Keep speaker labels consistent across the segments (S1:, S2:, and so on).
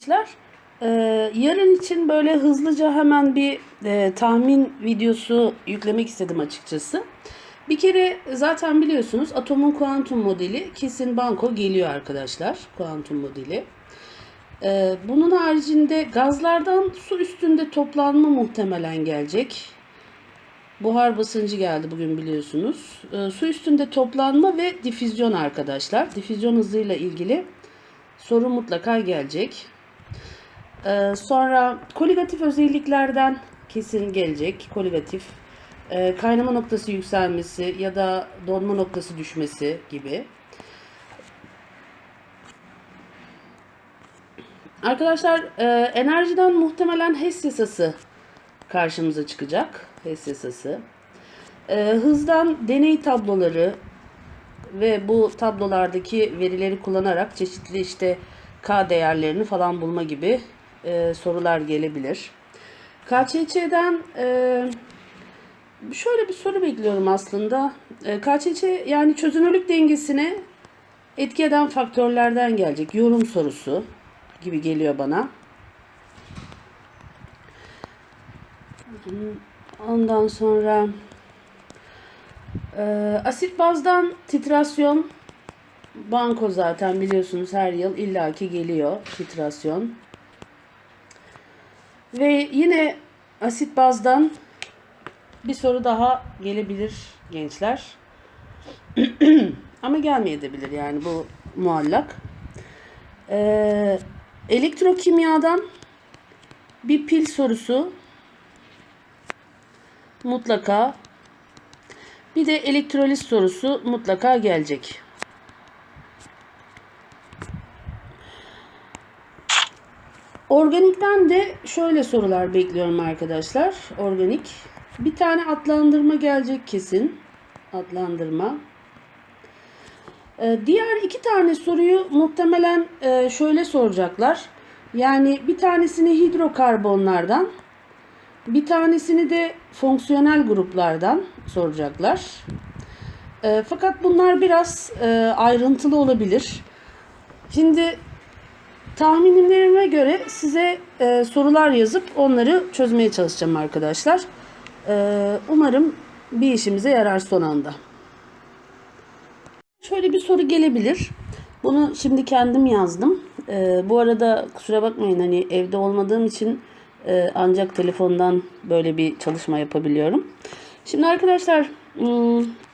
S1: Arkadaşlar, e, yarın için böyle hızlıca hemen bir e, tahmin videosu yüklemek istedim açıkçası. Bir kere zaten biliyorsunuz atomun kuantum modeli kesin banko geliyor arkadaşlar. Kuantum modeli. E, bunun haricinde gazlardan su üstünde toplanma muhtemelen gelecek. Buhar basıncı geldi bugün biliyorsunuz. E, su üstünde toplanma ve difüzyon arkadaşlar. Difüzyon hızıyla ilgili soru mutlaka gelecek. Ee, sonra koligatif özelliklerden kesin gelecek. Koligatif e, kaynama noktası yükselmesi ya da donma noktası düşmesi gibi. Arkadaşlar e, enerjiden muhtemelen HES yasası karşımıza çıkacak. HES yasası. E, hızdan deney tabloları ve bu tablolardaki verileri kullanarak çeşitli işte K değerlerini falan bulma gibi e, sorular gelebilir. KÇÇ'den e, şöyle bir soru bekliyorum aslında. E, KÇÇ yani çözünürlük dengesine etki eden faktörlerden gelecek. Yorum sorusu gibi geliyor bana. Ondan sonra e, asit bazdan titrasyon banko zaten biliyorsunuz her yıl illaki geliyor titrasyon. Ve yine asit bazdan bir soru daha gelebilir gençler. Ama gelmeyebilir yani bu muallak. Ee, elektrokimyadan bir pil sorusu mutlaka bir de elektroliz sorusu mutlaka gelecek. Organikten de şöyle sorular bekliyorum arkadaşlar. Organik. Bir tane adlandırma gelecek kesin. Adlandırma. Ee, diğer iki tane soruyu muhtemelen e, şöyle soracaklar. Yani bir tanesini hidrokarbonlardan, bir tanesini de fonksiyonel gruplardan soracaklar. E, fakat bunlar biraz e, ayrıntılı olabilir. Şimdi tahminlerime göre size e, sorular yazıp onları çözmeye çalışacağım arkadaşlar. E, umarım bir işimize yarar son anda. Şöyle bir soru gelebilir. Bunu şimdi kendim yazdım. E, bu arada kusura bakmayın hani evde olmadığım için e, ancak telefondan böyle bir çalışma yapabiliyorum. Şimdi arkadaşlar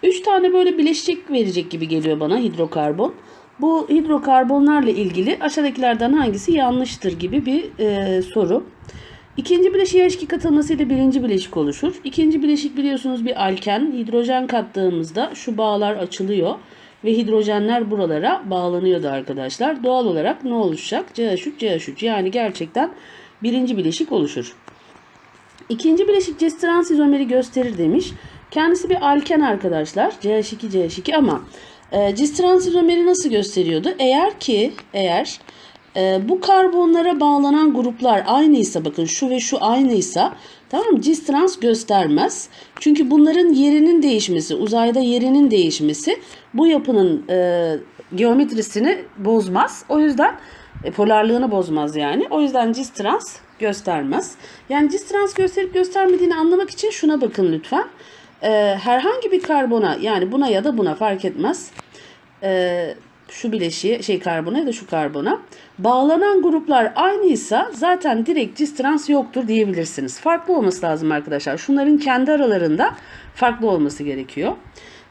S1: 3 tane böyle bileşik verecek gibi geliyor bana hidrokarbon. Bu hidrokarbonlarla ilgili aşağıdakilerden hangisi yanlıştır gibi bir e, soru. İkinci bileşiğe H2 katılmasıyla birinci bileşik oluşur. İkinci bileşik biliyorsunuz bir alken. Hidrojen kattığımızda şu bağlar açılıyor ve hidrojenler buralara bağlanıyordu arkadaşlar. Doğal olarak ne oluşacak? CH3, CH3 yani gerçekten birinci bileşik oluşur. İkinci bileşik cis trans izomeri gösterir demiş. Kendisi bir alken arkadaşlar. CH2, CH2 ama e, cis trans izomeri nasıl gösteriyordu? Eğer ki eğer e, bu karbonlara bağlanan gruplar aynıysa bakın şu ve şu aynıysa tamam mı? Cis trans göstermez. Çünkü bunların yerinin değişmesi, uzayda yerinin değişmesi bu yapının e, geometrisini bozmaz. O yüzden e, polarlığını bozmaz yani. O yüzden cis trans göstermez. Yani cis trans gösterip göstermediğini anlamak için şuna bakın lütfen. Ee, herhangi bir karbona yani buna ya da buna fark etmez. Ee, şu bileşiğe şey karbona ya da şu karbona bağlanan gruplar aynıysa zaten direkt cis trans yoktur diyebilirsiniz. Farklı olması lazım arkadaşlar. Şunların kendi aralarında farklı olması gerekiyor.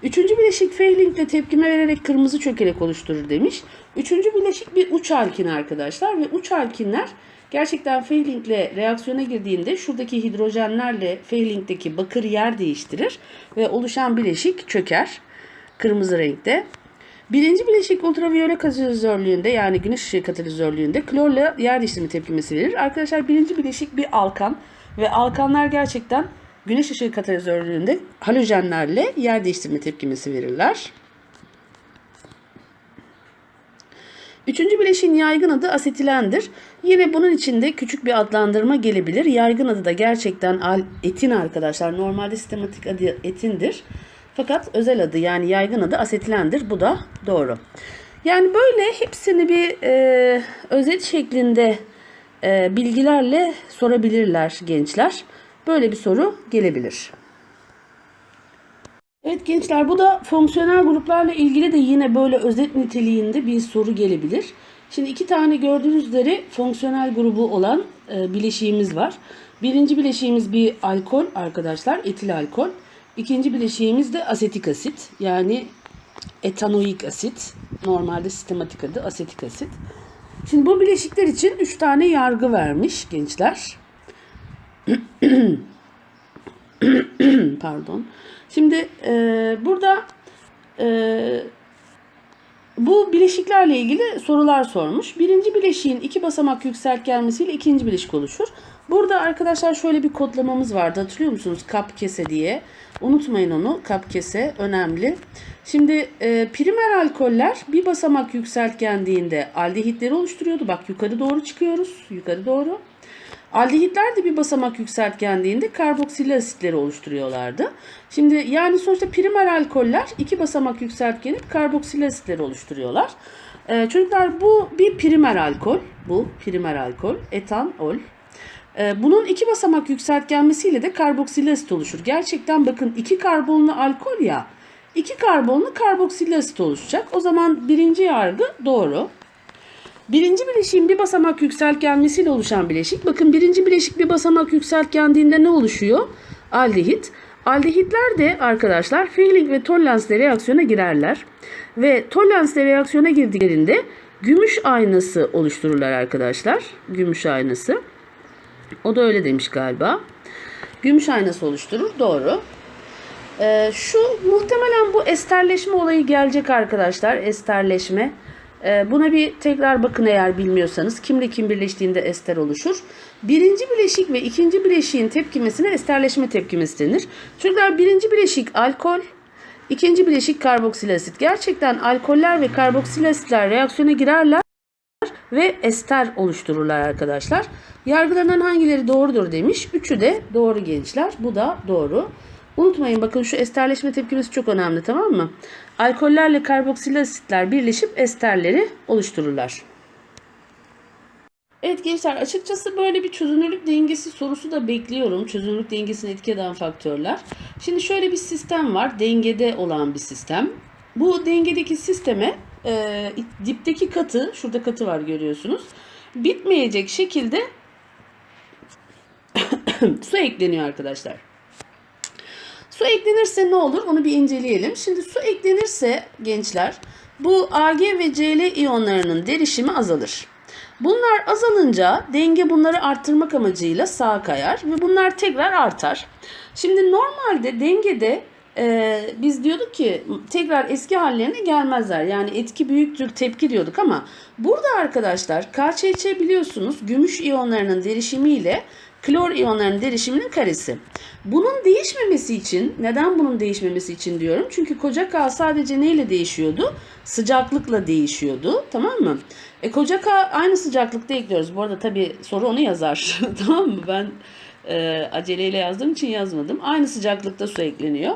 S1: Üçüncü bileşik Fehling tepkime vererek kırmızı çökelek oluşturur demiş. Üçüncü bileşik bir uç alkin arkadaşlar ve uç alkinler gerçekten Fehling reaksiyona girdiğinde şuradaki hidrojenlerle Fehling'deki bakır yer değiştirir ve oluşan bileşik çöker kırmızı renkte. Birinci bileşik ultraviyole katalizörlüğünde yani güneş ışığı katalizörlüğünde klorla yer değiştirme tepkimesi verir. Arkadaşlar birinci bileşik bir alkan ve alkanlar gerçekten güneş ışığı katalizörlüğünde halojenlerle yer değiştirme tepkimesi verirler. Üçüncü bileşiğin yaygın adı asetilendir. Yine bunun içinde küçük bir adlandırma gelebilir. Yaygın adı da gerçekten etin arkadaşlar. Normalde sistematik adı etindir. Fakat özel adı yani yaygın adı asetilendir. Bu da doğru. Yani böyle hepsini bir e, özet şeklinde e, bilgilerle sorabilirler gençler. Böyle bir soru gelebilir. Evet gençler bu da fonksiyonel gruplarla ilgili de yine böyle özet niteliğinde bir soru gelebilir. Şimdi iki tane gördüğünüz üzere fonksiyonel grubu olan e, bileşiğimiz var. Birinci bileşiğimiz bir alkol arkadaşlar, etil alkol. İkinci bileşiğimiz de asetik asit yani etanoik asit. Normalde sistematik adı asetik asit. Şimdi bu bileşikler için 3 tane yargı vermiş gençler. Pardon. Şimdi e, burada e, bu bileşiklerle ilgili sorular sormuş. Birinci bileşiğin iki basamak yükselt gelmesiyle ikinci bileşik oluşur. Burada arkadaşlar şöyle bir kodlamamız vardı. Hatırlıyor musunuz? Kap kese diye. Unutmayın onu. Kap kese önemli. Şimdi e, primer alkoller bir basamak yükseltgendiğinde aldehitleri oluşturuyordu. Bak yukarı doğru çıkıyoruz. Yukarı doğru. Aldehitler de bir basamak yükseltgendiğinde karboksil asitleri oluşturuyorlardı. Şimdi yani sonuçta primer alkoller iki basamak yükseltgenip karboksil asitleri oluşturuyorlar. Ee, çocuklar bu bir primer alkol. Bu primer alkol. Etanol. Ee, bunun iki basamak yükseltgenmesiyle de karboksil asit oluşur. Gerçekten bakın iki karbonlu alkol ya. iki karbonlu karboksil asit oluşacak. O zaman birinci yargı doğru. Birinci bileşiğin bir basamak yükseltgenmesiyle oluşan bileşik. Bakın birinci bileşik bir basamak yükseltgendiğinde ne oluşuyor? Aldehit. Aldehitler de arkadaşlar Fehling ve Tollens'le reaksiyona girerler. Ve Tollens'le reaksiyona girdiklerinde gümüş aynası oluştururlar arkadaşlar. Gümüş aynası. O da öyle demiş galiba. Gümüş aynası oluşturur. Doğru. Ee, şu muhtemelen bu esterleşme olayı gelecek arkadaşlar. Esterleşme. Ee, buna bir tekrar bakın eğer bilmiyorsanız. Kimle kim birleştiğinde ester oluşur. Birinci bileşik ve ikinci bileşiğin tepkimesine esterleşme tepkimesi denir. Çocuklar birinci bileşik alkol, ikinci bileşik karboksil asit. Gerçekten alkoller ve karboksil asitler reaksiyona girerler ve ester oluştururlar arkadaşlar. Yargılanan hangileri doğrudur demiş. Üçü de doğru gençler. Bu da doğru. Unutmayın bakın şu esterleşme tepkimesi çok önemli tamam mı? Alkollerle karboksil asitler birleşip esterleri oluştururlar. Evet gençler açıkçası böyle bir çözünürlük dengesi sorusu da bekliyorum. Çözünürlük dengesini etki eden faktörler. Şimdi şöyle bir sistem var. Dengede olan bir sistem. Bu dengedeki sisteme e, dipteki katı, şurada katı var görüyorsunuz. Bitmeyecek şekilde su ekleniyor arkadaşlar. Su eklenirse ne olur? Onu bir inceleyelim. Şimdi su eklenirse gençler bu Ag ve Cl iyonlarının derişimi azalır. Bunlar azalınca denge bunları arttırmak amacıyla sağa kayar ve bunlar tekrar artar. Şimdi normalde dengede e, biz diyorduk ki tekrar eski hallerine gelmezler. Yani etki büyüktür tepki diyorduk ama burada arkadaşlar KÇÇ biliyorsunuz gümüş iyonlarının derişimiyle klor iyonlarının derişiminin karesi. Bunun değişmemesi için, neden bunun değişmemesi için diyorum? Çünkü koca K sadece neyle değişiyordu? Sıcaklıkla değişiyordu. Tamam mı? E koca K aynı sıcaklıkta ekliyoruz. Bu arada tabii soru onu yazar. tamam mı? Ben e, aceleyle yazdığım için yazmadım. Aynı sıcaklıkta su ekleniyor.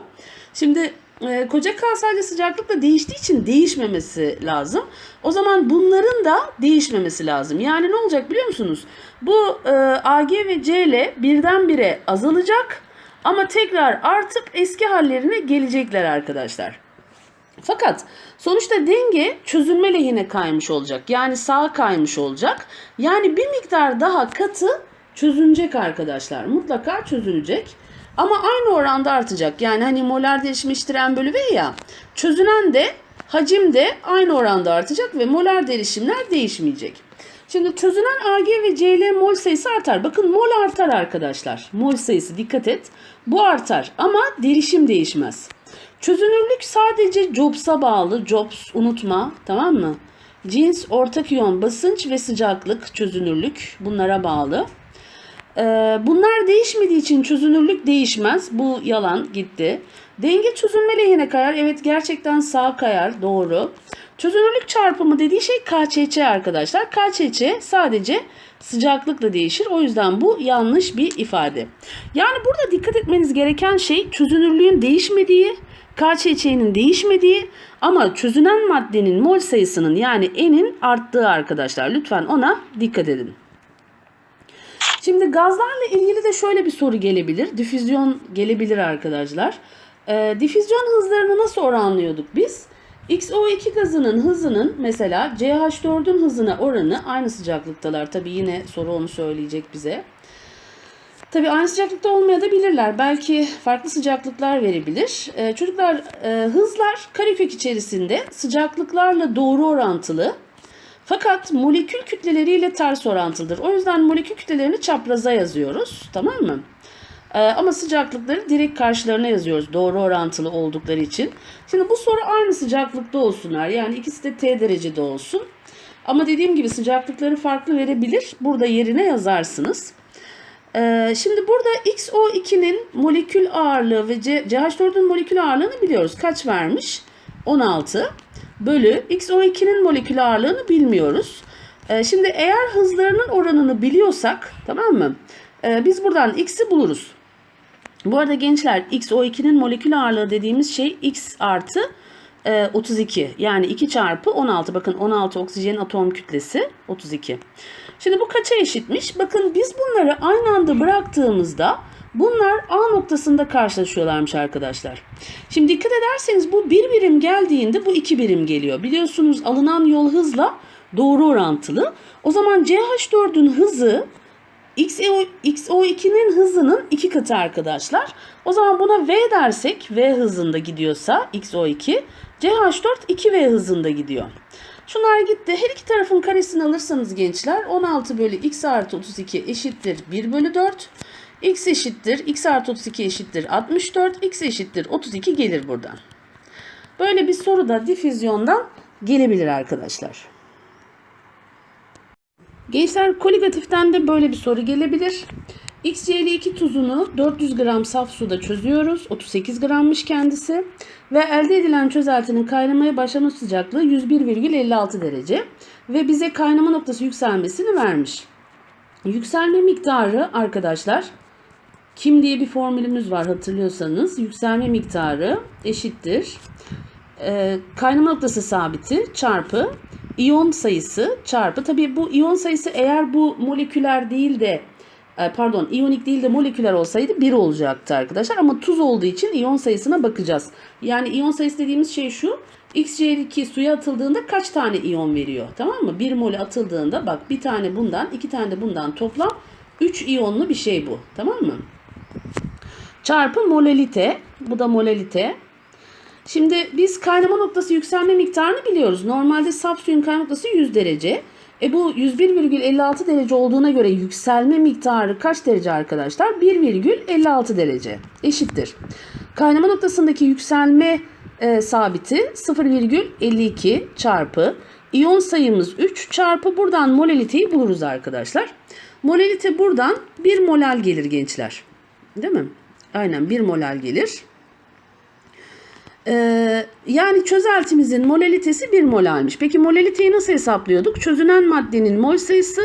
S1: Şimdi e, koca K sadece sıcaklıkla değiştiği için değişmemesi lazım. O zaman bunların da değişmemesi lazım. Yani ne olacak biliyor musunuz? Bu e, Ag ve Cl birdenbire azalacak ama tekrar artıp eski hallerine gelecekler arkadaşlar. Fakat sonuçta denge çözünme lehine kaymış olacak. Yani sağa kaymış olacak. Yani bir miktar daha katı çözünecek arkadaşlar. Mutlaka çözülecek. Ama aynı oranda artacak. Yani hani molar değişimi eşittir n bölü V ya. Çözünen de hacim de aynı oranda artacak ve molar derişimler değişmeyecek. Şimdi çözünen Ag ve Cl mol sayısı artar. Bakın mol artar arkadaşlar. Mol sayısı dikkat et. Bu artar ama derişim değişmez. Çözünürlük sadece Jobs'a bağlı. Jobs unutma tamam mı? Cins, ortak iyon, basınç ve sıcaklık, çözünürlük bunlara bağlı. Ee, bunlar değişmediği için çözünürlük değişmez. Bu yalan gitti. Denge çözünme lehine kayar. Evet gerçekten sağ kayar. Doğru. Çözünürlük çarpımı dediği şey KÇÇ arkadaşlar. KÇÇ sadece sıcaklıkla değişir. O yüzden bu yanlış bir ifade. Yani burada dikkat etmeniz gereken şey çözünürlüğün değişmediği, KÇÇ'nin değişmediği ama çözünen maddenin mol sayısının yani N'in arttığı arkadaşlar. Lütfen ona dikkat edin. Şimdi gazlarla ilgili de şöyle bir soru gelebilir. Difüzyon gelebilir arkadaşlar. Ee, difüzyon hızlarını nasıl oranlıyorduk biz? XO2 gazının hızının mesela CH4'ün hızına oranı aynı sıcaklıktalar. Tabii yine soru onu söyleyecek bize. Tabii aynı sıcaklıkta olmayabilirler. Belki farklı sıcaklıklar verebilir. Ee, çocuklar e, hızlar karekök içerisinde sıcaklıklarla doğru orantılı. Fakat molekül kütleleriyle ters orantılıdır. O yüzden molekül kütlelerini çapraza yazıyoruz. Tamam mı? Ee, ama sıcaklıkları direkt karşılarına yazıyoruz. Doğru orantılı oldukları için. Şimdi bu soru aynı sıcaklıkta olsunlar. Yani ikisi de T derecede olsun. Ama dediğim gibi sıcaklıkları farklı verebilir. Burada yerine yazarsınız. Ee, şimdi burada XO2'nin molekül ağırlığı ve CH4'ün molekül ağırlığını biliyoruz. Kaç vermiş? 16 bölü XO2'nin molekül ağırlığını bilmiyoruz. Ee, şimdi eğer hızlarının oranını biliyorsak tamam mı? Ee, biz buradan X'i buluruz. Bu arada gençler XO2'nin molekül ağırlığı dediğimiz şey X artı e, 32. Yani 2 çarpı 16. Bakın 16 oksijenin atom kütlesi 32. Şimdi bu kaça eşitmiş? Bakın biz bunları aynı anda bıraktığımızda bunlar A noktasında karşılaşıyorlarmış arkadaşlar. Şimdi dikkat ederseniz bu bir birim geldiğinde bu iki birim geliyor. Biliyorsunuz alınan yol hızla doğru orantılı. O zaman CH4'ün hızı XO, XO2'nin hızının iki katı arkadaşlar. O zaman buna V dersek V hızında gidiyorsa XO2 CH4 2V hızında gidiyor. Şunlar gitti. Her iki tarafın karesini alırsanız gençler 16 bölü x artı 32 eşittir 1 bölü 4. x eşittir x artı 32 eşittir 64. x eşittir 32 gelir buradan. Böyle bir soru da difüzyondan gelebilir arkadaşlar. Gençler koligatiften de böyle bir soru gelebilir. XCl2 tuzunu 400 gram saf suda çözüyoruz. 38 grammış kendisi. Ve elde edilen çözeltinin kaynamaya başlama sıcaklığı 101,56 derece. Ve bize kaynama noktası yükselmesini vermiş. Yükselme miktarı arkadaşlar kim diye bir formülümüz var hatırlıyorsanız. Yükselme miktarı eşittir. Ee, kaynama noktası sabiti çarpı iyon sayısı çarpı. Tabii bu iyon sayısı eğer bu moleküler değil de e, pardon iyonik değil de moleküler olsaydı 1 olacaktı arkadaşlar. Ama tuz olduğu için iyon sayısına bakacağız. Yani iyon sayısı dediğimiz şey şu. XCl2 suya atıldığında kaç tane iyon veriyor? Tamam mı? 1 mol atıldığında bak bir tane bundan iki tane de bundan toplam 3 iyonlu bir şey bu. Tamam mı? Çarpı molalite. Bu da molalite. Şimdi biz kaynama noktası yükselme miktarını biliyoruz. Normalde saf suyun kaynama noktası 100 derece. E bu 101,56 derece olduğuna göre yükselme miktarı kaç derece arkadaşlar? 1,56 derece eşittir. Kaynama noktasındaki yükselme e, sabiti 0,52 çarpı iyon sayımız 3 çarpı buradan molaliteyi buluruz arkadaşlar. Molalite buradan 1 molal gelir gençler. Değil mi? Aynen 1 molal gelir. Ee, yani çözeltimizin molalitesi 1 molalmiş. Peki molaliteyi nasıl hesaplıyorduk? Çözünen maddenin mol sayısı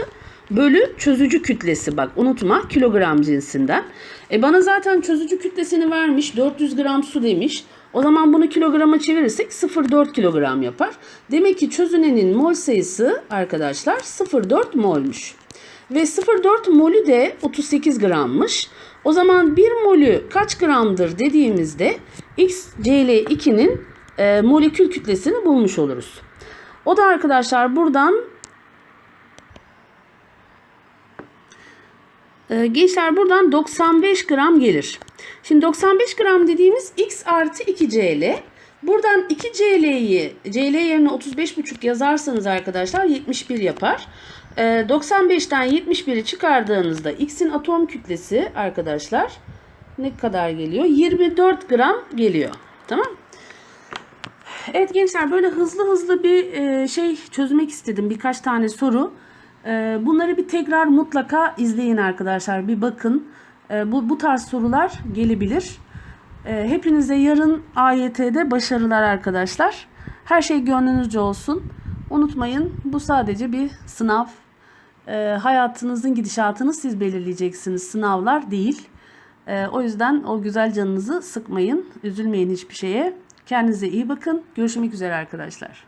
S1: bölü çözücü kütlesi. Bak unutma kilogram cinsinden. E bana zaten çözücü kütlesini vermiş. 400 gram su demiş. O zaman bunu kilograma çevirirsek 0,4 kilogram yapar. Demek ki çözünenin mol sayısı arkadaşlar 0,4 molmuş. Ve 0,4 molü de 38 grammış. O zaman 1 molü kaç gramdır dediğimizde XCl2'nin e, molekül kütlesini bulmuş oluruz. O da arkadaşlar buradan e, gençler buradan 95 gram gelir. Şimdi 95 gram dediğimiz X artı 2Cl. Buradan 2Cl'yi Cl yerine 35,5 yazarsanız arkadaşlar 71 yapar. 95'ten 71'i çıkardığınızda X'in atom kütlesi arkadaşlar ne kadar geliyor? 24 gram geliyor. Tamam. Evet gençler böyle hızlı hızlı bir şey çözmek istedim. Birkaç tane soru. Bunları bir tekrar mutlaka izleyin arkadaşlar. Bir bakın. Bu, bu tarz sorular gelebilir. Hepinize yarın AYT'de başarılar arkadaşlar. Her şey gönlünüzce olsun. Unutmayın bu sadece bir sınav. Hayatınızın gidişatını siz belirleyeceksiniz. Sınavlar değil. o yüzden o güzel canınızı sıkmayın. Üzülmeyin hiçbir şeye. Kendinize iyi bakın. Görüşmek üzere arkadaşlar.